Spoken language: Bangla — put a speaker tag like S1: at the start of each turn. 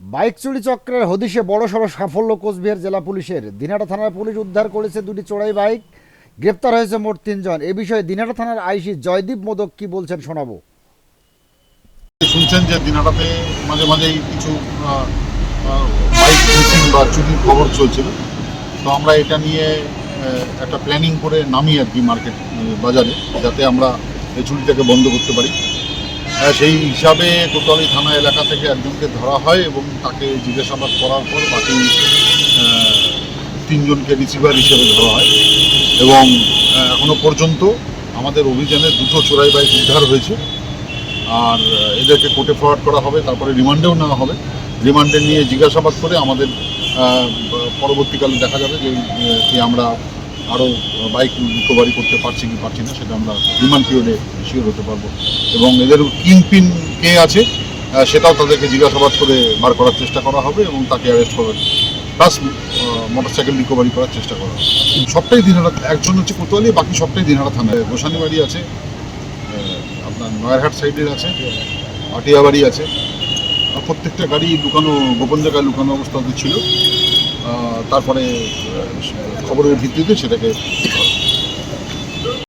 S1: বাইক চুরি চক্রের হদিশে বড়সড় সাফল্য কোচবিহার জেলা পুলিশের। দিনাটা থানার পুলিশ উদ্ধার করেছে দুটি চোরাই বাইক। গ্রেপ্তার হয়েছে মোট তিনজন। এ বিষয়ে দিনাটা থানার আইসি জয়দীপ মোদক কি বলছেন শোনাবো।
S2: শুনছেন যে দিনাটাতে মাঝে মাঝেই কিছু বাইক মিসিং বা চুরির খবর চলছিল। তো আমরা এটা নিয়ে একটা প্ল্যানিং করে নামি আর কি মার্কেট বাজারে, যাতে আমরা এই চুরিটাকে বন্ধ করতে পারি। সেই হিসাবে কোতোয়ালি থানা এলাকা থেকে একজনকে ধরা হয় এবং তাকে জিজ্ঞাসাবাদ করার পর বাকি তিনজনকে রিসিভার হিসেবে ধরা হয় এবং এখনও পর্যন্ত আমাদের অভিযানে দুটো চোরাই বাইক উদ্ধার হয়েছে। আর এদেরকে কোর্টে ফরওয়ার্ড করা হবে, তারপরে রিমান্ডেও নেওয়া হবে। রিমান্ডে নিয়ে জিজ্ঞাসাবাদ করে আমাদের পরবর্তীকালে দেখা যাবে যে আমরা আরও বাইক রিকভারি করতে পারছি কি পারছি না, সেটা আমরা রিমান্ড পিরিয়ডে শিওর হতে পারব। এবং এদের কিংপিন কে আছে সেটাও তাদেরকে জিজ্ঞাসাবাদ করে বার করার চেষ্টা করা হবে এবং তাকে অ্যারেস্ট করার প্লাস মোটরসাইকেল রিকভারি করার চেষ্টা করা হবে। সবটাই দিনহাটা একজন হচ্ছে কোতোয়ালি, বাকি সবটাই দিনহাটা থানায়। গোসানি বাড়ি আছে আপনার নয়ারহাট সাইডের আছে আটিয়া বাড়ি আছে প্রত্যেকটা গাড়ি লুকানো, গোপন জায়গায় লুকানো অবস্থাতে ছিল। তারপরে খবরের ভিত্তিতে সেটাকে